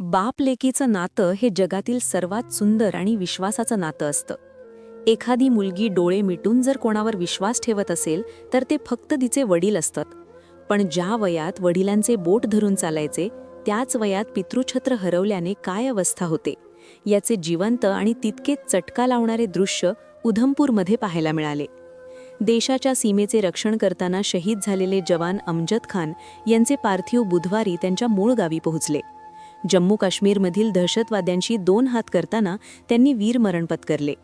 बाप लेकीचं नातं हे जगातील सर्वात सुंदर आणि विश्वासाचं नातं असतं. एखादी मुलगी डोळे मिटून जर कोणावर विश्वास ठेवत असेल तर ते फक्त तिचे वडील असतात. पण ज्या वयात वडिलांचे बोट धरून चालायचे त्याच वयात पितृछत्र हरवल्याने काय अवस्था होते? याचे जिवंत आणि तितकेच चटका लावणारे दृश्य उधमपूरमध्ये पाहायला मिळाले. देशाच्या सीमेचे रक्षण करताना शहीद झालेले जवान अमजद खान यांचे पार्थिव बुधवारी त्यांच्या मूळ गावी पोहोचले. जम्मू काश्मीरमधील दहशतवाद्यांशी दोन हात करताना त्यांनी वीरमरण पत्करले.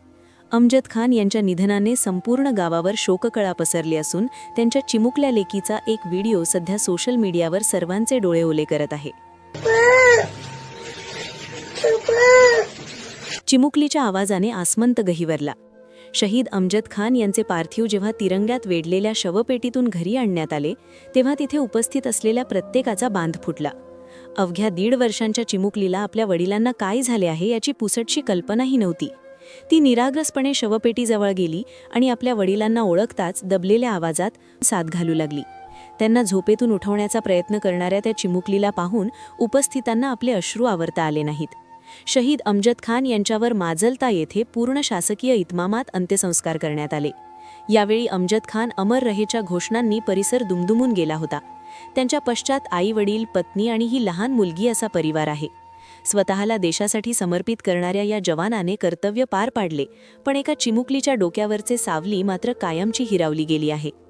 अमजद खान यांच्या निधनाने संपूर्ण गावावर शोककळा पसरली असून त्यांच्या चिमुकल्या लेकीचा एक व्हिडिओ सध्या सोशल मीडियावर सर्वांचे डोळे ओले करत आहे. चिमुकलीच्या आवाजाने आसमंत गहिवरला शहीद अमजद खान यांचे पार्थिव जेव्हा तिरंग्यात वेढलेल्या शवपेटीतून घरी आणण्यात आले तेव्हा तिथे उपस्थित असलेल्या प्रत्येकाचा बांध फुटला. अवघ्या दीड वर्षांच्या चिमुकलीला आपल्या वडिलांना काय झाले आहे याची पुसटशी कल्पनाही नव्हती. ती निराग्रसपणे शवपेटीजवळ गेली आणि आपल्या वडिलांना ओळखताच दबलेल्या आवाजात साथ घालू लागली. त्यांना झोपेतून उठवण्याचा प्रयत्न करणाऱ्या त्या चिमुकलीला पाहून उपस्थितांना आपले अश्रू आवरता आले नाहीत. शहीद अमजद खान यांच्यावर माजलता येथे पूर्ण शासकीय इतमामात अंत्यसंस्कार करण्यात आले. यावेळी अमजद खान अमर रहेच्या घोषणांनी परिसर दुमदुमून गेला होता. त्यांच्या पश्चात आई वडील पत्नी आणि ही लहान मुलगी असा परिवार आहे. स्वतःला देशासाठी समर्पित करणाऱ्या या जवानाने कर्तव्य पार पाडले पण एका चिमुकलीच्या डोक्यावरचे सावली मात्र कायमची हिरावली गेली आहे.